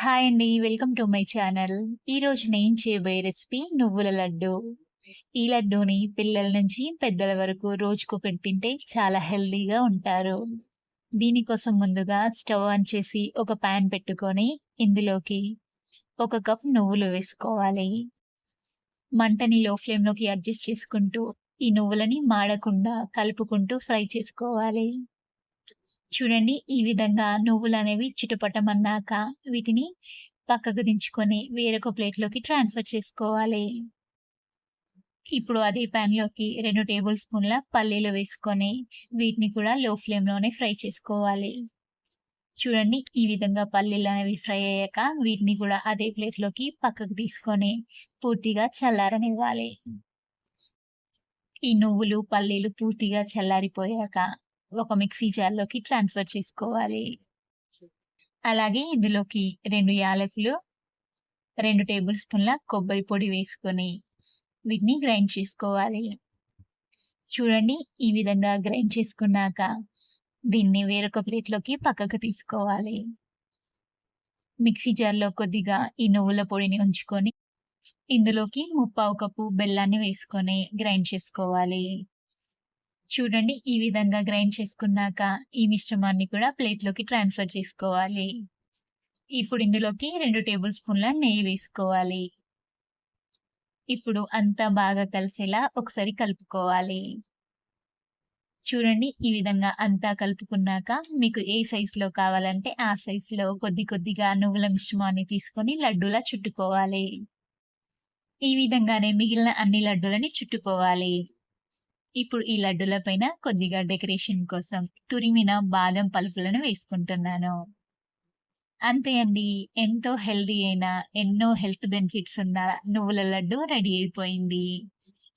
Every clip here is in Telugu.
హాయ్ అండి. Welcome to my channel. ఈరోజు నేను చేయబోయే రెసిపీ నువ్వుల లడ్డు. ఈ లడ్డూని పిల్లల నుంచి పెద్దల వరకు రోజుకొకటి తింటే చాలా హెల్దీగా ఉంటారు. దీనికోసం ముందుగా స్టవ్ ఆన్ చేసి ఒక పాన్ పెట్టుకొని ఇందులోకి ఒక కప్ నువ్వులు వేసుకోవాలి. మంటని లో ఫ్లేమ్‌లోకి అడ్జస్ట్ చేసుకుంటూ ఈ నువ్వులని మాడకుండా కలుపుకుంటూ ఫ్రై చేసుకోవాలి. చూడండి ఈ విధంగా నువ్వులు అనేవి చిటపటమన్నాక వీటిని పక్కకు దించుకొని వేరొక ప్లేట్‌లోకి ట్రాన్స్‌ఫర్ చేసుకోవాలి. ఇప్పుడు అదే పాన్‌లోకి 2 టేబుల్ స్పూన్ల పల్లీలు వేసుకొని వీటిని కూడా లో ఫ్లేమ్‌లోనే ఫ్రై చేసుకోవాలి. చూడండి ఈ విధంగా పల్లీలు అనేవి ఫ్రై అయ్యాక వీటిని కూడా అదే ప్లేట్‌లోకి పక్కకు తీసుకొని పూర్తిగా చల్లారనివ్వాలి. ఈ నువ్వులు, పల్లీలు పూర్తిగా చల్లారిపోయాక ఒక మిక్సీ జార్‌లోకి ట్రాన్స్‌ఫర్ చేసుకోవాలి. అలాగే ఇందులోకి రెండు యాలకులు, రెండు టేబుల్ స్పూన్ల కొబ్బరి పొడి వేసుకొని వీటిని గ్రైండ్ చేసుకోవాలి. చూడండి ఈ విధంగా గ్రైండ్ చేసుకున్నాక దీన్ని వేరొక ప్లేట్‌లోకి పక్కకు తీసుకోవాలి. మిక్సీ జార్‌లో కొద్దిగా ఈ నువ్వుల పొడిని ఉంచుకొని ఇందులోకి ముప్పావు కప్పు బెల్లాన్ని వేసుకొని గ్రైండ్ చేసుకోవాలి. చూడండి ఈ విధంగా గ్రైండ్ చేసుకున్నాక ఈ మిశ్రమాన్ని కూడా ప్లేట్‌లోకి ట్రాన్స్‌ఫర్ చేసుకోవాలి. ఇప్పుడు ఇందులోకి రెండు టేబుల్ స్పూన్ల నెయ్యి వేసుకోవాలి. ఇప్పుడు అంతా బాగా కలిసేలా ఒకసారి కలుపుకోవాలి. చూడండి ఈ విధంగా అంతా కలుపుకున్నాక మీకు ఏ సైజులో కావాలంటే ఆ సైజులో కొద్ది కొద్దిగా నువ్వుల మిశ్రమాన్ని తీసుకొని లడ్డూలా చుట్టుకోవాలి. ఈ విధంగానే మిగిలిన అన్ని లడ్డూలని చుట్టుకోవాలి. ఇప్పుడు ఈ లడ్డుల పైన కొద్దిగా డెకరేషన్ కోసం తురిమిన బాదం పలుకులను వేసుకుంటున్నాను. అంతే అండి. ఎంతో హెల్తీ అయిన, ఎన్నో హెల్త్ బెనిఫిట్స్ ఉన్న నువ్వుల లడ్డు రెడీ అయిపోయింది.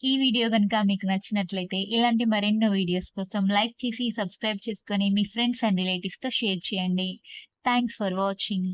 ఈ వీడియో గనుక మీకు నచ్చినట్లయితే ఇలాంటి మరెన్నో వీడియోస్ కోసం లైక్ చేసి, సబ్స్క్రైబ్ చేసుకొని మీ ఫ్రెండ్స్ అండ్ రిలేటివ్స్‌తో షేర్ చేయండి. Thanks for watching.